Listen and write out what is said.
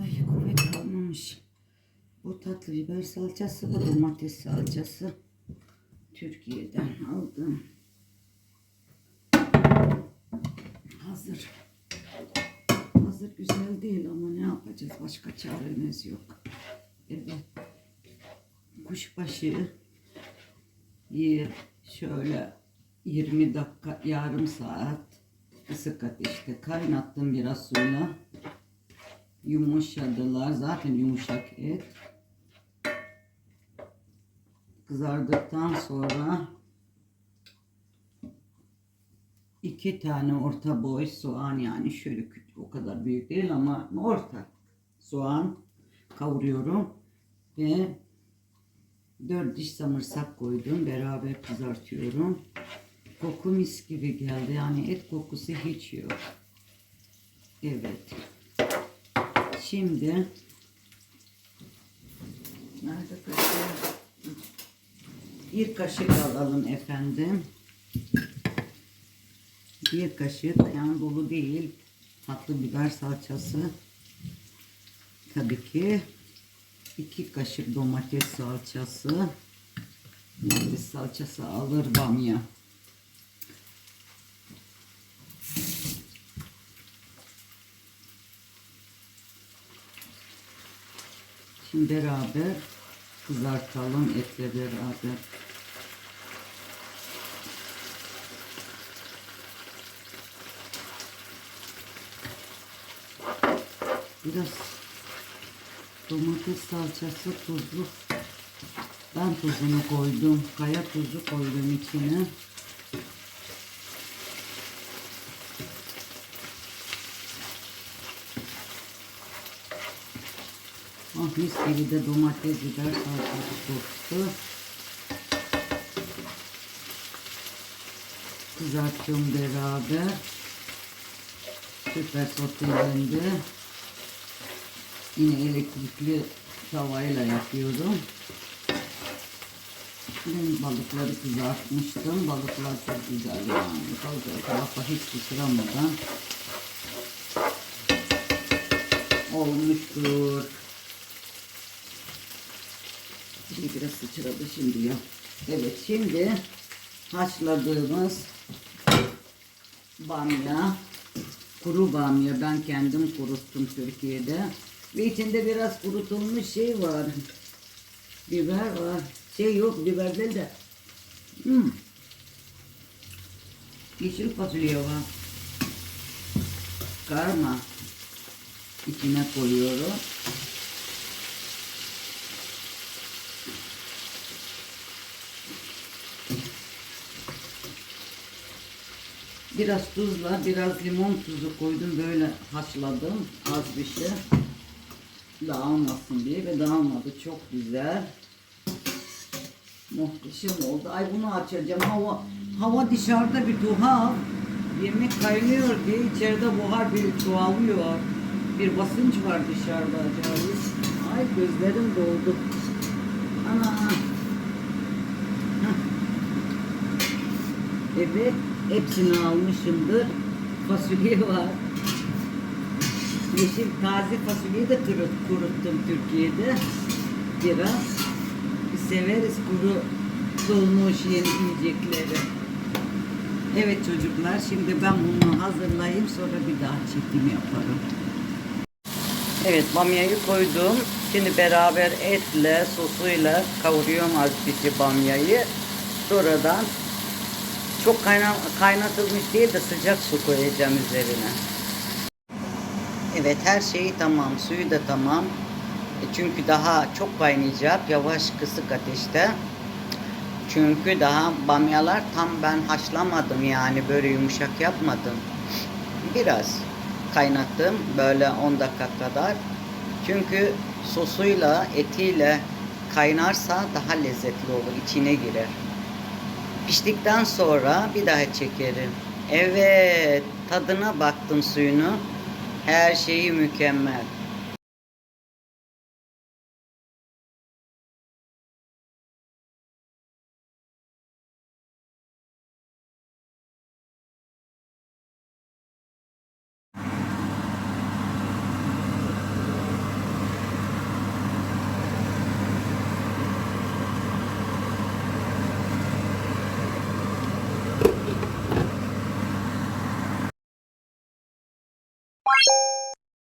Ay kuvvet kalmamış. Bu tatlı biber salçası, bu domates salçası. Türkiye'den aldım. Hazır. Hazır güzel değil ama ne yapacağız? Başka çaremiz yok. Evet. Kuşbaşı şöyle 20 dakika, yarım saat kısık ateşte kaynattım biraz suyla. Yumuşadılar. Zaten yumuşak et. Kızardıktan sonra iki tane orta boy soğan yani şöyle o kadar büyük değil ama orta soğan kavuruyorum ve dört diş samırsak koydum beraber kızartıyorum. Koku mis gibi geldi yani et kokusu hiç yok. Evet. Şimdi nerede kaşık? Bir kaşık alalım efendim. Bir kaşık yani dolu değil. Tatlı biber salçası. Tabii ki iki kaşık domates salçası. Domates salçası alır bamya. Şimdi beraber kızartalım etle beraber. Biraz domates salçası tuzlu. Ben tuzunu koydum. Kaya tuzu koydum içine. Mis gibi de domates biber salçası koktu. Kızartıyorum beraber. Süper sotelendi. Yine elektrikli tavayla yapıyorum. Ben balıkları kızartmıştım. Balıklar çok güzel yani. Fazla tarafa hiç sıçramadan olmuştur. Şimdi biraz sıçradı şimdi ya. Evet şimdi haşladığımız bamya, kuru bamya ben kendim kuruttum Türkiye'de. Ve içinde biraz kurutulmuş şey var. Biber var. Şey yok biber değil de. Hmm. Yeşil fasulye var. Karma. içine koyuyorum. Biraz tuzla, biraz limon tuzu koydum. Böyle haşladım. Az bir şey. Dağılmasın diye ve dağılmadı. Çok güzel. Muhteşem oldu. Ay bunu açacağım. Hava hava dışarıda bir tuhaf. Yemek kaynıyor diye içeride buhar bir çoğalıyor. Bir basınç var dışarıda acayip. Ay gözlerim doldu. Ana. Evet, hepsini almışımdır. Fasulye var. Yeşil taze fasulyeyi de kurut, kuruttum Türkiye'de. Biraz. Severiz kuru dolmuş yeni yiyecekleri. Evet çocuklar, şimdi ben bunu hazırlayayım sonra bir daha çekim yaparım. Evet, bamyayı koydum. Şimdi beraber etle, sosuyla kavuruyorum az şey bamyayı. Sonradan çok kayna kaynatılmış değil de sıcak su koyacağım üzerine. Evet her şeyi tamam. Suyu da tamam. E çünkü daha çok kaynayacak yavaş kısık ateşte. Çünkü daha bamyalar tam ben haşlamadım yani böyle yumuşak yapmadım. Biraz kaynattım böyle 10 dakika kadar. Çünkü sosuyla etiyle kaynarsa daha lezzetli olur içine girer. Piştikten sonra bir daha çekerim. Evet, tadına baktım suyunu. Her şeyi mükemmel.